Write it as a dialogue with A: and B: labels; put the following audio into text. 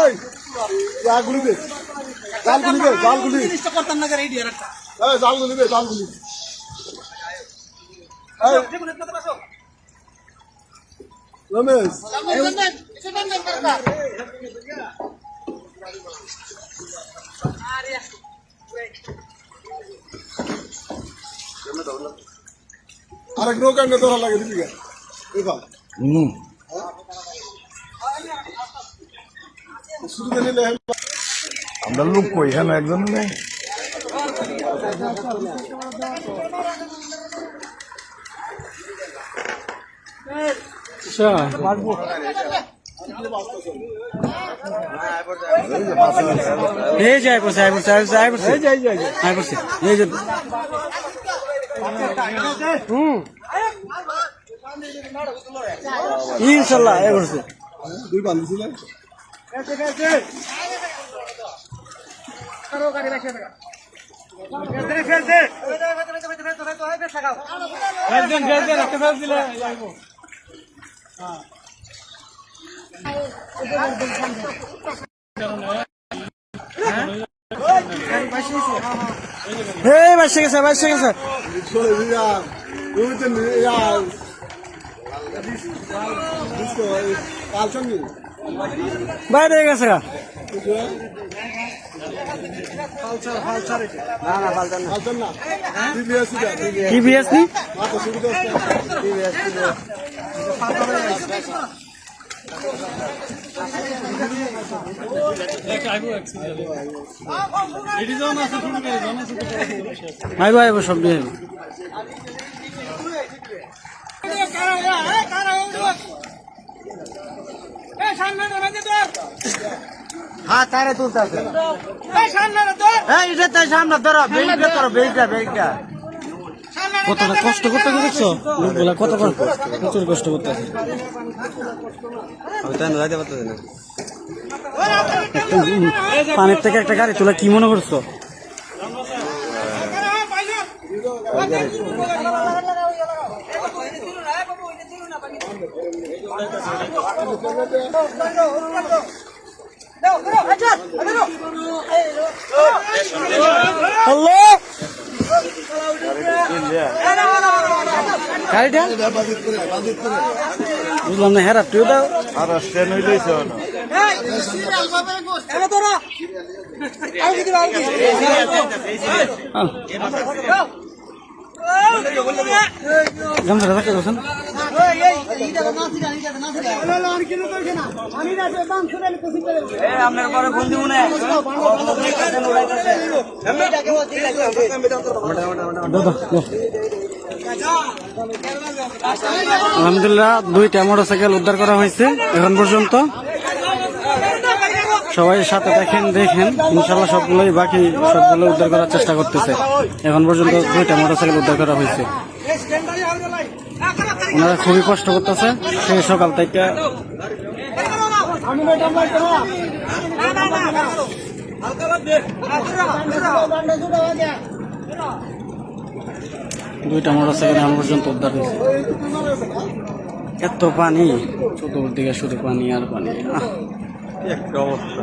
A: এই জালগুলি দে জালগুলি দে জালগুলি
B: জিনিসটা করতাম না রেডি আর একটা।
A: এই জালগুলি দে এই
B: দেখুন একটা
A: রমেশ। আরেক ধরা লাগে দিবি গা এবার
C: হুম। আমরা লোক কই হ্যাঁ একজন নেই
D: এই যে আই পড়ছে আই পড়ছে আই পড়ছে আই পড়ছে আই পড়ছে এই যে হুম ইনশাল্লাহ আই
A: দুই
D: এই বাইশে গেছে বাইশে গেছে
A: চলে
D: বাইরে গেছে
A: না টিভিএস
D: নি? আইব আইব সব দিয়ে
B: হ্যাঁ তারে তুলতেছে। এই এটা তাই সামনে ধরো বেইটা ধরো। বেইটা বেইটা
D: কতটা কষ্ট করতে দেখছ? লোকগুলা কত কষ্ট প্রচুর কষ্ট করতে পানির থেকে একটা গাড়ি তোলা কি মনে করছ? বুঝলাম না হেরা তুই দাও
C: আর স্ট্যান্ড না
D: থাকে আলহামদুলিল্লাহ, দুইটা মোটরসাইকেল উদ্ধার করা হয়েছে এখন পর্যন্ত। সবাই সাথে দেখেন দেখেন ইনশাল্লাহ সবগুলোই বাকি সবগুলো উদ্ধার করার চেষ্টা করতেছে। এখন পর্যন্ত দুইটা মোটরসাইকেল উদ্ধার করা হয়েছে। ওনারা খুবই কষ্ট করতেছে। সেই সকাল থেকে দুইটা মোটরসাইকেল এখন পর্যন্ত উদ্ধার হয়েছে। এত পানি, চতুর্দিকে শুধু পানি আর পানি।
C: একটা অবস্থা।